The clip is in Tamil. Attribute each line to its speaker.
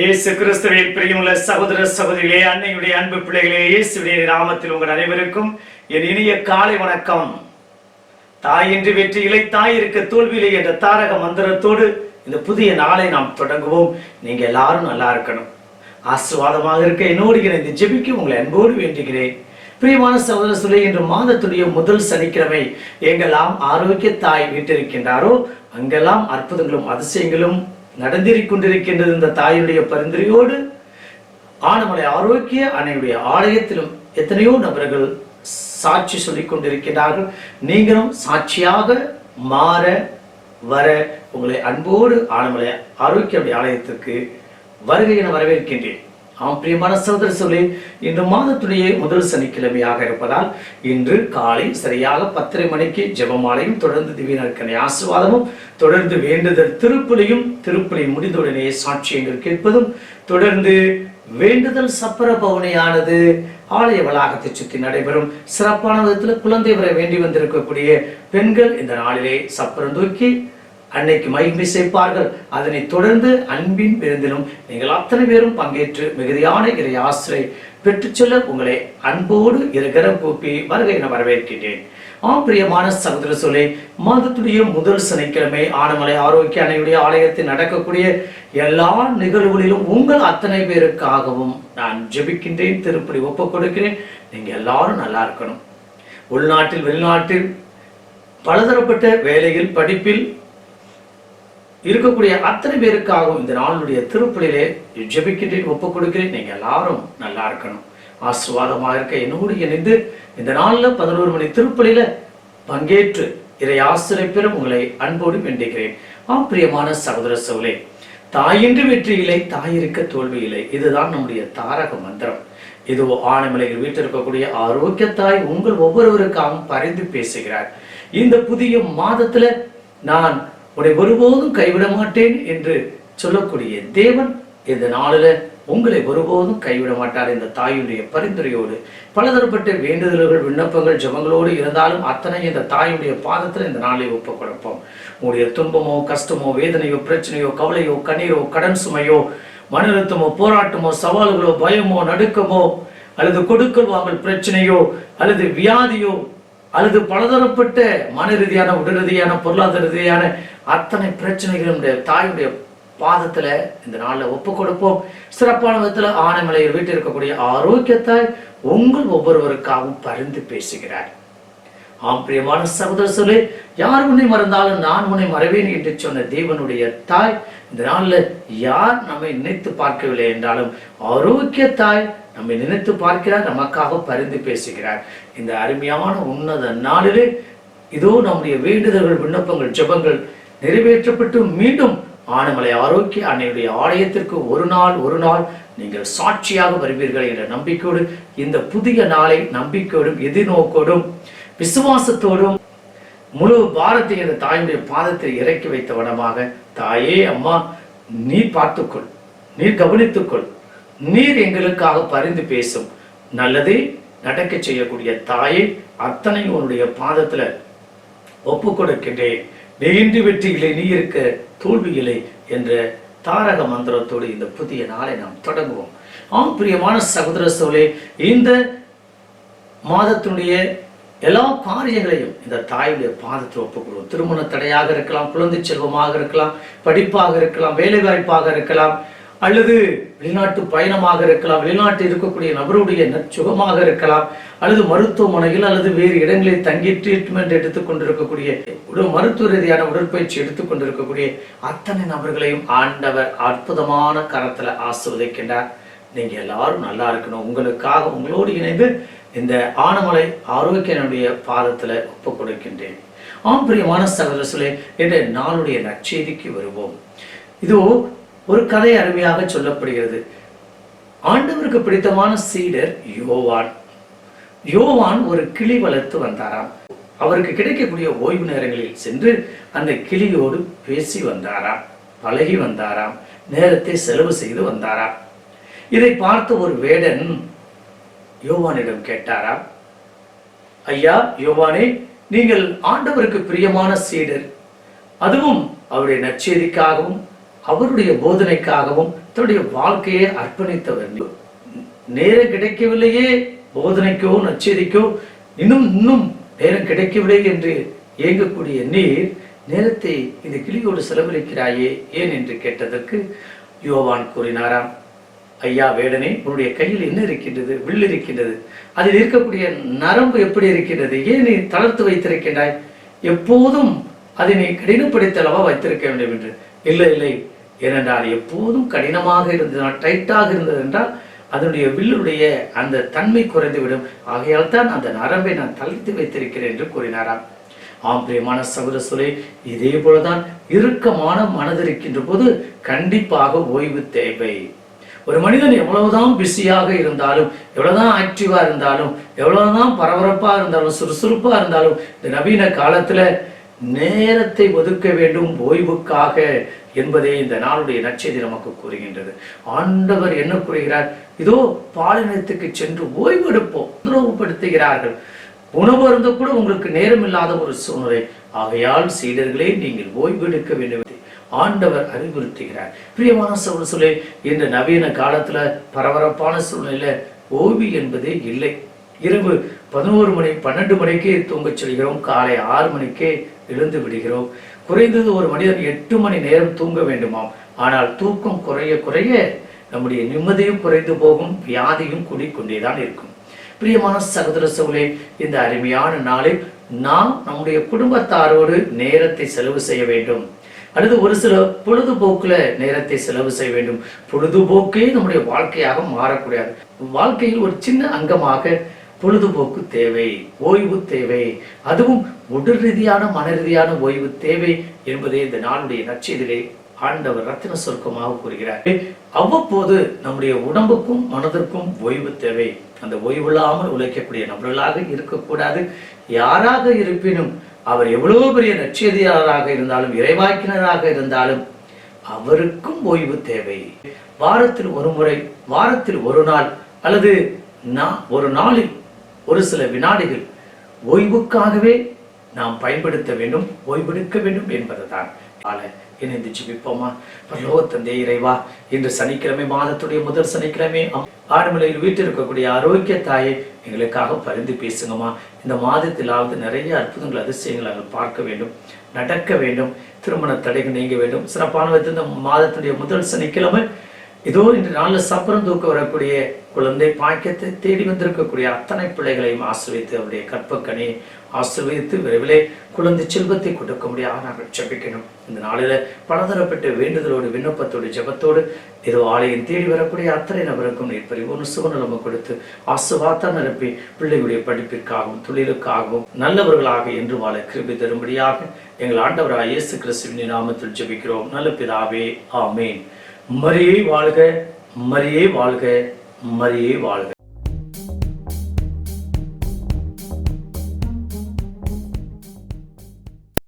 Speaker 1: இயேசு கிறிஸ்துவின் பிரியமுள்ள சகோதர சகோதரிகளே அன்னையுடைய அன்பு பிள்ளைகளே இயேசுடைய நாமத்தில் உங்கள் அனைவருக்கும் என் இனிய காலை வணக்கம். தாய் என்று வெற்றி வெற்றியிலை தாய் இருக்க தோல்வியிலே என்ற தாரக மந்திரத்தோடு இந்த புதிய நாளை நாம் தொடங்குவோம். நீங்க எல்லாரும் நல்லா இருக்கணும். ஆசீர்வாதமாக இருக்க என்னோடு இணைந்து ஜெபிக்க உங்களை அன்போடு வேண்டுகிறேன். பிரியமான சகோதர சொல்லி இன்று மாதத்துடைய முதல் சனிக்கிழமை எங்கெல்லாம் ஆரோக்கிய தாய் வீட்டிருக்கின்றாரோ அங்கெல்லாம் அற்புதங்களும் அதிசயங்களும் நடந்தேறிக் கொண்டிருக்கின்றது இந்த தாயுடைய பரிந்துரையோடு ஆனமலை ஆரோக்கிய அன்னையுடைய ஆலயத்திலும் எத்தனையோ நபர்கள் சாட்சி சொல்லிக் கொண்டிருக்கிறார்கள் நீங்களும் சாட்சியாக மாற வர உங்களை அன்போடு ஆனமலை ஆரோக்கிய ஆலயத்திற்கு வருகை என வரவேற்கின்றேன். ஆம் பிரியமான சகோதர சொல்லி இன்று மாதத்துடைய முதல் சனிக்கிழமையாக இருப்பதால் இன்று காலை சரியாக பத்தரை மணிக்கு ஜெபமாலையும் தொடர்ந்து திவ்யநற்கனை ஆசிர்வாதமும் தொடர்ந்து வேண்டுதல் திருப்பலியும் திருப்பலி முடிந்தவுடனே சாட்சியங்கள் கேட்பதும் தொடர்ந்து வேண்டுதல் சப்பர பவனியானது ஆலய வளாகத்தை சுற்றி நடைபெறும். சிறப்பான விதத்தில் குழந்தை வர வேண்டி வந்திருக்கக்கூடிய பெண்கள் இந்த நாளிலே சப்பரம் தூக்கி அன்னைக்கு மகிமை சேர்ப்பார்கள். அதனை தொடர்ந்து அன்பின் விருந்திலும் நீங்கள் அத்தனை பேரும் பங்கேற்று மிகுதியான இறை ஆசிரை பெற்றுச் செல்ல உங்களை அன்போடு இருகரம் கூப்பி வருகை என வரவேற்கின்றேன். ஆம் பிரியமான சகோதர சொல்லே மாதத்துடைய முதல் சனிக்கிழமை ஆனமலை ஆரோக்கிய அணையுடைய ஆலயத்தில் நடக்கக்கூடிய எல்லா நிகழ்வுகளிலும் உங்கள் அத்தனை பேருக்காகவும் நான் ஜெபிக்கின்றேன் திருப்படி ஒப்புக் கொடுக்கிறேன். நீங்க எல்லாரும் நல்லா இருக்கணும். உள்நாட்டில் வெளிநாட்டில் பலதரப்பட்ட வேலையில் படிப்பில் இருக்கக்கூடிய அத்தனை பேருக்காகவும் இந்த நாளுடைய திருப்பலிலே ஜெபிக்கின்றேன் ஒப்புக் கொடுக்கிறேன் நீங்க எல்லாரும் நல்லா இருக்கணும். ஆசுவாதமாக இருக்க என்னோடு இணைந்து இந்த நாள்ல பதினோரு மணி திருப்பலியில பங்கேற்று இதை ஆசிரியப்பெறும் உங்களை அன்போடு வேண்டுகிறேன். ஆம் பிரியமான சகோதர சோலே தாயின்றி வெற்றியிலை தாயிருக்க தோல்வியில்லை இதுதான் நம்முடைய தாரக மந்திரம். இது ஆணைமலையில் வீட்டில் இருக்கக்கூடிய ஆரோக்கிய தாய் உங்கள் ஒவ்வொருவருக்காகவும் பரிந்து பேசுகிறார். இந்த புதிய மாதத்துல நான் உன்னை ஒருபோதும் கைவிட மாட்டேன் என்று சொல்லக்கூடிய தேவன் இந்த நாளில் உங்களை ஒருபோதும் கைவிட மாட்டார் இந்த தாயுடைய பரிந்துரையோடு பலதரப்பட்ட வேண்டுதல்கள் விண்ணப்பங்கள் ஜபங்களோடு இருந்தாலும் அத்தனை இந்த தாயுடைய பாதத்தில் இந்த நாளை ஒப்பு கொடுப்போம். உங்களுடைய துன்பமோ கஷ்டமோ வேதனையோ பிரச்சனையோ கவலையோ கண்ணீரோ கடன் சுமையோ மன அழுத்தமோ போராட்டமோ சவால்களோ பயமோ நடுக்கமோ அல்லது கொடுக்கல் வாங்கல் பிரச்சனையோ அல்லது வியாதியோ அல்லது பலதரப்பட்ட மன ரீதியான உடல் ரீதியான பொருளாதார ரீதியான அத்தனை பிரச்சனைகளுடைய தாயுடைய பாதத்துல இந்த நாளில் ஒப்பு கொடுப்போம். சிறப்பான விதத்துல ஆனைமலையில் வீட்டில் இருக்கக்கூடிய ஆரோக்கியத்தாய் உங்கள் ஒவ்வொருவருக்காகவும் பரிந்து பேசுகிறார். ஆம் பிரியமான சகோதர சொல்லி யார் உன்னை மறந்தாலும் நான் உன்னை மறவேன் என்று சொன்ன தேவனுடைய தாய் இந்த நாளில் யார் நம்மை நினைத்து பார்க்கவில்லை என்றாலும் ஆரோக்கிய தாய் நம்மை நினைத்து பார்க்கிறார் நமக்காக பரிந்து பேசுகிறார். இந்த அருமையான உன்னத நாளிலே இதோ நம்முடைய வேண்டுதல்கள் விண்ணப்பங்கள் ஜெபங்கள் நிறைவேற்றப்பட்டு மீண்டும் ஆனமலை ஆரோக்கிய அன்னையுடைய ஆலயத்திற்கு ஒரு நாள் ஒரு நாள் நீங்கள் சாட்சியாக வருவீர்கள் என்ற நம்பிக்கையோடு இந்த புதிய நாளை நம்பிக்கையோடும் எதிர்நோக்கோடும் விசுவாசத்தோடும் முழு பாரத்தை இந்த தாயுடைய பாதத்தில் இறக்கி வைத்த வனமாக தாயே அம்மா நீ பார்த்துக்கொள் நீர் கவனித்துக்கொள். நீர் எங்களுக்காக பரிந்து பேசும். நல்லதே நடக்க செய்யக்கூடிய தாயை அத்தனை உன்னுடைய பாதத்துல ஒப்பு கொடுக்கின்றேன் நீண்டு வெற்றியிலே நீ இருக்க தோல்வியிலே என்ற தாரக மந்திரத்தோடு இந்த புதிய நாளை நாம் தொடங்குவோம். ஆம் பிரியமான சகோதர சோழே இந்த மாதத்தினுடைய எல்லா காரியங்களையும் இந்த தாயுடைய பாதத்தில் ஒப்புக்கொள்வோம். திருமண தடையாக இருக்கலாம் குழந்தை செல்வமாக இருக்கலாம் படிப்பாக இருக்கலாம் வேலை வாய்ப்பாக இருக்கலாம். அல்லது வெளிநாட்டு பயணமாக இருக்கலாம் வெளிநாட்டில் இருக்கக்கூடிய நபருடைய நற்சுகமாக இருக்கலாம் அல்லது மருத்துவமனையில் அல்லது வேறு இடங்களில் தங்கி ட்ரீட்மெண்ட் எடுத்துக்கொண்டிருக்கக்கூடிய ஒரு மருத்துவ ரீதியான உடற்பயிற்சி எடுத்துக்கொண்டிருக்கக்கூடிய அத்தனை நபர்களையும் ஆண்டவர் அற்புதமான கரத்துல ஆசிர்வதிக்கின்றார். நீங்க எல்லாரும் நல்லா இருக்கணும். உங்களுக்காக உங்களோடு இணைந்து இந்த ஆனமலை ஆரோக்கியனுடைய பாதத்துல ஒப்பு கொடுக்கின்றேன். ஆம் பிரியமான சகோதரர்களே என்ற நாளுடைய நற்செய்திக்கு வருவோம். இதோ ஒரு கதை அருமையாக சொல்லப்படுகிறது. ஆண்டவருக்கு பிடித்தமான சீடர் யோவான். யோவான் ஒரு கிளி வளர்த்து வந்தாராம். அவருக்கு கிடைக்கக்கூடிய ஓய்வு நேரங்களில் சென்று அந்த கிளியோடு பேசி வந்தாராம். பழகி வந்தாராம். நேரத்தை செலவு செய்து வந்தாராம். இதை பார்த்த ஒரு வேடன் யோவானிடம் கேட்டாராம் ஐயா யோவானே நீங்கள் ஆண்டவருக்கு பிரியமான சீடர். அதுவும் அவருடைய நற்செய்திக்காகவும் அவருடைய போதனைக்காகவும் தன்னுடைய வாழ்க்கையை அர்ப்பணித்தவர். நேரம் கிடைக்கவில்லையே போதனைக்கோ நச்சரிக்கோ இன்னும் இன்னும் நேரம் கிடைக்கவில்லை என்று ஏங்கக்கூடிய நீர் நேரத்தை இந்த கிளியோடு செலவழிக்கிறாயே ஏன் என்று கேட்டதற்கு யோவான் கூறினாராம் ஐயா வேடனே உன்னுடைய கையில் என்ன இருக்கின்றது? வில் இருக்கின்றது. அதில் இருக்கக்கூடிய நரம்பு எப்படி இருக்கின்றது? ஏன் நீ தளர்த்து வைத்திருக்கின்றாய்? எப்போதும் அதை நீ கடினப்படுத்தளவா வைத்திருக்க வேண்டும் என்று. இல்லை இல்லை. ஏனென்றால் எப்போதும் கடினமாக இருந்ததால் டைட்டாக இருந்தது என்றால் அதனுடைய வில்லுடைய அந்த தன்மை குறைந்துவிடும். ஆகையால் தான் அந்த நரம்பை நான் தளர்த்து வைத்திருக்கிறேன் என்று கூறினாராம். ஆம் பிரியமான சகோதர இதே போலதான் இறுக்கமான மனதிருக்கின்ற போது கண்டிப்பாக ஓய்வு தேவை. ஒரு மனிதன் எவ்வளவுதான் பிஸியாக இருந்தாலும் எவ்வளவுதான் ஆக்டிவா இருந்தாலும் எவ்வளவுதான் பரபரப்பா இருந்தாலும் சுறுசுறுப்பா இருந்தாலும் இந்த நவீன காலத்துல நேரத்தை ஒதுக்க வேண்டும் ஓய்வுக்காக என்பதே இந்த நாளுடைய நச்செய்தி நமக்கு கூறுகின்றது. ஆண்டவர் என்ன கூறுகிறார்? இதோ பாலினத்துக்கு சென்று ஓய்வெடுப்போம் உணர்வுபடுத்துகிறார்கள் உணவு அருந்த கூட உங்களுக்கு நேரம் இல்லாத ஒரு சூழ்நிலை. ஆகையால் சீடர்களே நீங்கள் ஓய்வெடுக்க வேண்டும் ஆண்டவர் அறிவுறுத்துகிறார். பிரியமான சூழ்நிலை இந்த நவீன காலத்துல பரபரப்பான சூழ்நிலையில ஓய்வு என்பதே இல்லை. இரவு பதினோரு மணி பன்னெண்டு மணிக்கே தூங்கச் செல்கிறோம். காலை ஆறு மணிக்கே எழுந்து விடுகிறோம். குறைந்தது ஒரு மனிதன் எட்டு மணி நேரம் தூங்க வேண்டுமாம். ஆனால் தூக்கம் குறைய குறைய நம்முடைய நிம்மதியும் குறைந்து போகும் வியாதியும் கூடிக்கொண்டேதான் இருக்கும். பிரியமான சகோதர சோழே இந்த அருமையான நாளில் நாம் நம்முடைய குடும்பத்தாரோடு நேரத்தை செலவு செய்ய வேண்டும். அல்லது ஒரு சில பொழுதுபோக்குல நேரத்தை செலவு செய்ய வேண்டும். பொழுதுபோக்கே நம்முடைய வாழ்க்கையாக மாறக்கூடாது. வாழ்க்கையில் ஒரு சின்ன அங்கமாக பொழுதுபோக்கு தேவை ஓய்வு தேவை. அதுவும் உடல் ரீதியான மன ரீதியான ஓய்வு தேவை என்பதே இந்த நாளுடைய நச்செய்திலே ஆண்டவர் ரத்தின சொர்க்கமாக கூறுகிறார். அவ்வப்போது நம்முடைய உடம்புக்கும் மனதிற்கும் ஓய்வு தேவை. அந்த ஓய்வில்லாமல் உழைக்கக்கூடிய நபர்களாக இருக்கக்கூடாது. யாராக இருப்பினும் அவர் எவ்வளவு பெரிய நற்செய்தியாளராக இருந்தாலும் இறைவாக்கினராக இருந்தாலும் அவருக்கும் ஓய்வு தேவை. வாரத்தில் ஒரு முறை வாரத்தில் ஒரு நாள் அல்லது நான் ஒரு நாளில் ஒரு சில வினாடிகள் ஓய்வுக்காகவே நாம் பயன்படுத்த வேண்டும் ஓய்வெடுக்க வேண்டும் என்பதுதான். இணைந்து ஜிபிப்போமா பரலோக தந்தை இறைவா இன்று சனிக்கிழமை மாதத்துடைய முதல் சனிக்கிழமை. ஆடுமலையில் வீட்டில் இருக்கக்கூடிய ஆரோக்கிய தாயை எங்களுக்காக பரிந்து பேசுங்கம்மா. இந்த மாதத்திலாவது நிறைய அற்புதங்கள் அதிசயங்கள் நாங்கள் பார்க்க வேண்டும் நடக்க வேண்டும் திருமண தடைகள் நீங்க வேண்டும். சிறப்பான விதத்தில் இந்த மாதத்துடைய முதல் சனிக்கிழமை இதோ இன்று நாளில் சப்பரம் தூக்க வரக்கூடிய குழந்தை பாக்கியத்தை தேடி வந்திருக்கக்கூடிய அத்தனை பிள்ளைகளையும் ஆசிர்வித்து அவருடைய கற்பக்கனி ஆசிர்வதித்து விரைவிலே குழந்தை செல்வத்தை கொடுக்க முடியாது நாங்கள் ஜபிக்கணும். இந்த நாளில பலதரப்பட்ட வேண்டுதலோடு விண்ணப்பத்தோடு ஜெபத்தோடு இது ஆலயம் தேடி வரக்கூடிய அத்தனை நபருக்கும் நீர் பரிபூர்ண சுகநலம கொடுத்து ஆசுவாத்தா நிரப்பி பிள்ளைகளுடைய படிப்பிற்காகவும் தொழிலுக்காகவும் நல்லவர்களாக என்று வாழ கிருபி தரும்படியாக எங்கள் ஆண்டவராக இயேசு கிறிஸ்துவின் நாமத்தில் ஜபிக்கிறோம். நல்ல பிதாவே ஆமேன். மரியே வாழ்க மரியே வாழ்க மரியே வாழ்க